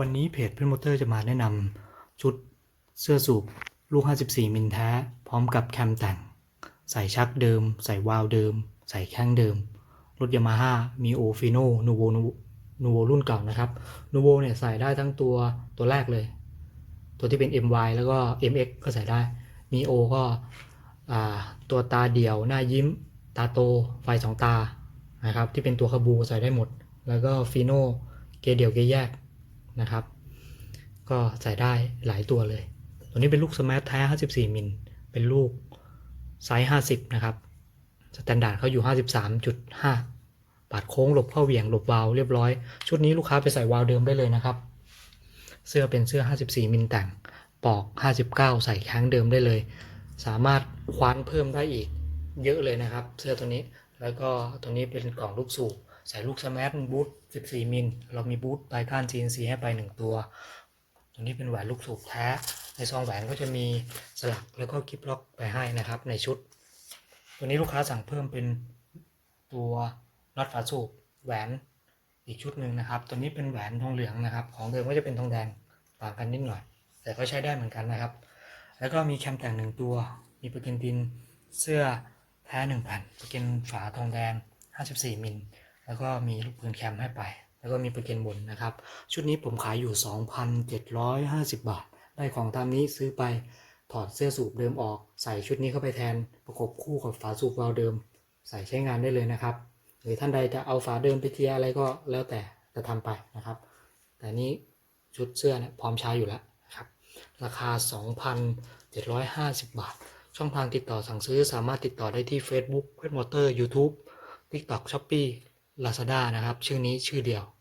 วันนี้เพจเพื่อนมอเตอร์จะมาแนะนำชุดเสื้อสูบลูก 54 มิลแท้ พร้อมกับแคมแต่ง ใส่ชักเดิม ใส่วาล์วเดิม ใส่แข้งเดิม รถยามาฮ่ามีโอฟิโนนูโวนูโวรุ่นเก่านะครับนูโวเนี่ยใส่ได้ทั้งตัวตัวแรกเลย ตัวที่เป็น MY แล้วก็ MX ก็ใส่ได้มีโอก็ตัวตาเดี่ยวหน้ายิ้ม ตาโต ไฟสองตานะครับที่เป็นตัวคาบูใส่ได้หมด แล้วก็ฟิโนเกเดี่ยวเกแยก นะครับ ก็ใส่ได้หลายตัวเลย ตัวนี้เป็นลูกสมาร์ทแท้ 54 มิล เป็นลูกไซส์ 50 นะครับ สแตนดาร์ดเขาอยู่ 53.5 ปาดโค้งหลบเข้าเหวี่ยงหลบวาล์วเรียบร้อย ชุดนี้ลูกค้าไปใส่วาล์วเดิมได้เลยนะครับ เสื้อเป็นเสื้อ 54 มิลแต่ง ปอก 59 ใส่แข้งเดิมได้เลย สามารถคว้านเพิ่มได้อีกเยอะเลยนะครับ เสื้อตัวนี้ แล้วก็ตัวนี้เป็นกล่องลูกสูบ ใส่ลูกสมาร์ทบูท14 มิล เรามีบูทปลายก้าน CNC ให้ไป 1 ตัว ตัวนี้เป็นแหวนลูกสูบแท้ ในซองแหวนก็จะมีสลักแล้วก็คลิปล็อกไปให้นะครับ ในชุด ตัวนี้ลูกค้าสั่งเพิ่มเป็นตัวน็อตฝาสูบแหวนอีกชุดหนึ่งนะครับ ตัวนี้เป็นแหวนทองเหลืองนะครับ ของเดิมก็จะเป็นทองแดงต่างกันนิดหน่อย แต่ก็ใช้ได้เหมือนกันนะครับ แล้วก็มีแคมแต่งหนึ่งตัว มีประกันดินเสื้อแท้หนึ่งแผ่นประกันฝาทองแดง 54มิล แล้วก็มีลูกปืนแคมให้ไป แล้วก็มีประกันบนนะครับ ชุดนี้ผมขายอยู่ 2,750 บาท ได้ของตามนี้ซื้อไปถอดเสื้อสูบเดิมออก ใส่ชุดนี้เข้าไปแทน ประกบคู่กับฝาสูบวาล์วเดิม ใส่ใช้งานได้เลยนะครับ หรือท่านใดจะเอาฝาเดิมไปเทียอะไรก็แล้วแต่จะทำไปนะครับ แต่นี้ชุดเสื้อเนี่ยพร้อมใช้อยู่แล้วนะครับ ราคา 2,750 บาท ช่องทางติดต่อสั่งซื้อสามารถติดต่อได้ที่ Facebook เพื่อนมอเตอร์ YouTube TikTok Shopee Lazada นะครับ ชื่อนี้ชื่อเดียว